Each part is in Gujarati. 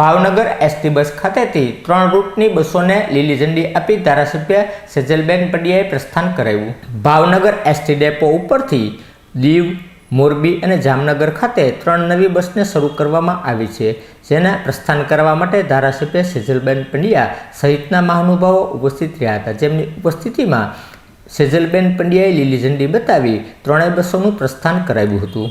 ભાવનગર એસટી બસ ખાતેથી ત્રણ રૂટની બસોને લીલી ઝંડી આપી ધારાસભ્ય સેજલબેન પડિયાએ પ્રસ્થાન કરાવ્યું. ભાવનગર એસટી ડેપો ઉપરથી દીવ, મોરબી અને જામનગર ખાતે ત્રણ નવી બસને શરૂ કરવામાં આવી છે, જેના પ્રસ્થાન કરવા માટે ધારાસભ્ય સેજલબેન પંડ્યા સહિતના મહાનુભાવો ઉપસ્થિત રહ્યા હતા. જેમની ઉપસ્થિતિમાં સેજલબેન પંડ્યાએ લીલી ઝંડી બતાવી ત્રણેય બસોનું પ્રસ્થાન કરાવ્યું હતું.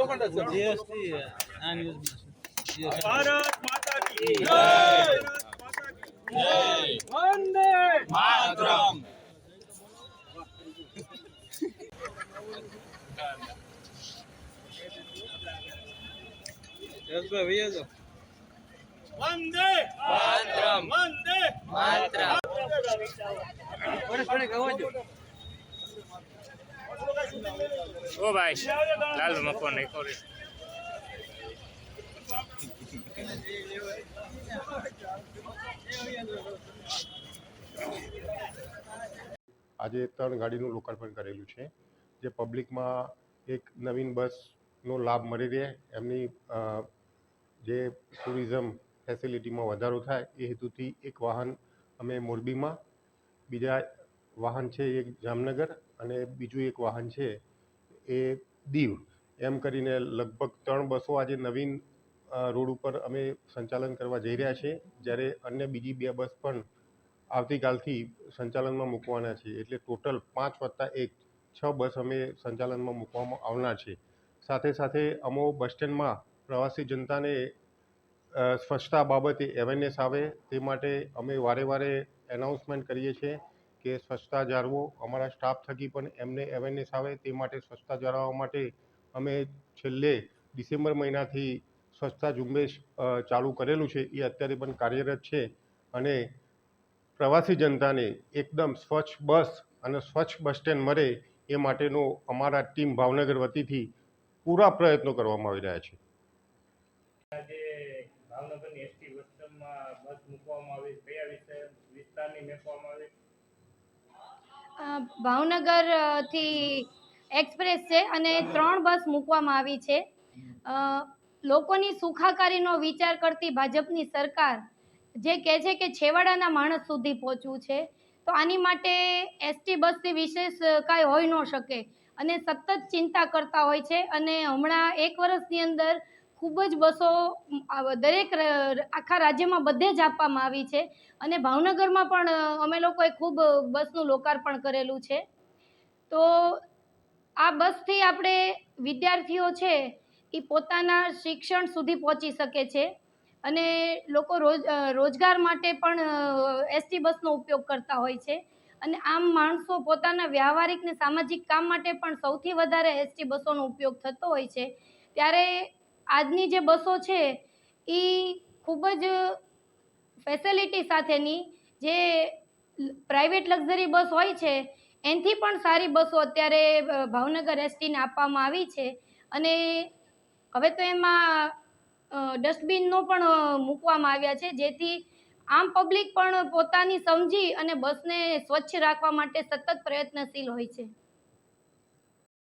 જીએસટી આ ન્યૂઝ ભારત માતા કી જય ભારત માતા કી જય વંદે માતરમ યશભાઈ ભૈયા જો વંદે માતરમ વંદે માતરમ થોડી થોડી કહેવા જો ઓ ભાઈ, લાલ મકવાન નહીં ખોરી આજે ત્રણ ગાડીનું લોકાર્પણ કરેલું છે, જે પબ્લિકમાં એક નવીન બસનો લાભ મળી રહે, એમની જે ટુરિઝમ ફેસિલિટીમાં વધારો થાય એ હેતુથી એક વાહન અમે મોરબીમાં, બીજા વાહન છે એક જામનગર અને બીજું એક વાહન છે, એ દીવ. એમ કરીને લગભગ ત્રણ બસો આજે નવીન રોડ ઉપર અમે સંચાલન કરવા જઈ રહ્યા છીએ. જ્યારે અન્ય બીજી બે બસ પણ આવતીકાલથી સંચાલનમાં મૂકવાના છે. એટલે ટોટલ પાંચ વત્તા એક, છ બસ અમે સંચાલનમાં મૂકવામાં આવનાર છે. સાથે સાથે અમો બસ સ્ટેન્ડમાં પ્રવાસી જનતાને સ્વચ્છતા બાબતે અવેરનેસ આવે તે માટે અમે વારે વારે એનાઉન્સમેન્ટ કરીએ છીએ. કે સ્વચ્છતા જાળવો. અમારા સ્ટાફ થકી પણ એમને અવેરનેસ આવે તે માટે સ્વચ્છતા જાળવવા માટે અમે છેલ્લે ડિસેમ્બર મહિનાથી સ્વચ્છતા ઝુંબેશ ચાલુ કરેલું છે. એ અત્યારે પણ કાર્યરત છે અને પ્રવાસી જનતાને એકદમ સ્વચ્છ બસ અને સ્વચ્છ બસ સ્ટેન્ડ મળે એ માટેનો અમારા ટીમ ભાવનગર વતીથી પૂરા પ્રયત્નો કરવામાં આવી રહ્યા છે. ભાવનગરની એસટી બસ મૂકવામાં આવી કયા વિસ્તારની મેપવામાં આવી અ, ભાવનગરથી એક્સપ્રેસ છે અને ત્રણ બસ મૂકવામાં આવી છે. લોકોની સુખાકારીનો વિચાર કરતી ભાજપની સરકાર જે કહે છે કે છેવાડાના માણસ સુધી પહોંચવું છે તો આની માટે એસટી બસની વિશેષ કાંઈ હોઈ ન શકે. અને સતત ચિંતા કરતા હોય છે અને હમણાં એક વર્ષની અંદર ખૂબ જ બસો દરેક આખા રાજ્યમાં બધે જ આપવામાં આવી છે. અને ભાવનગરમાં પણ અમે લોકોએ ખૂબ બસનું લોકાર્પણ કરેલું છે. તો આ બસથી આપણે વિદ્યાર્થીઓ છે એ પોતાના શિક્ષણ સુધી પહોંચી શકે છે. અને લોકો રોજ રોજગાર માટે પણ એસટી બસનો ઉપયોગ કરતા હોય છે. અને આમ માણસો પોતાના વ્યવહારિક ને સામાજિક કામ માટે પણ સૌથી વધારે એસટી બસોનો ઉપયોગ થતો હોય છે. ત્યારે આજની જે બસો છે, એ ખૂબ જ ફેસિલિટી સાથેની જે પ્રાઇવેટ લક્ઝરી બસ હોય છે, એનાથી પણ સારી બસો અત્યારે ભાવનગર એસટીને આપવામાં આવી છે. અને હવે તો એમાં ડસ્ટબિનનો પણ મૂકવામાં આવ્યા છે, જેથી આમ પબ્લિક પણ પોતાની સમજી અને બસને સ્વચ્છ રાખવા માટે સતત પ્રયત્નશીલ હોય છે.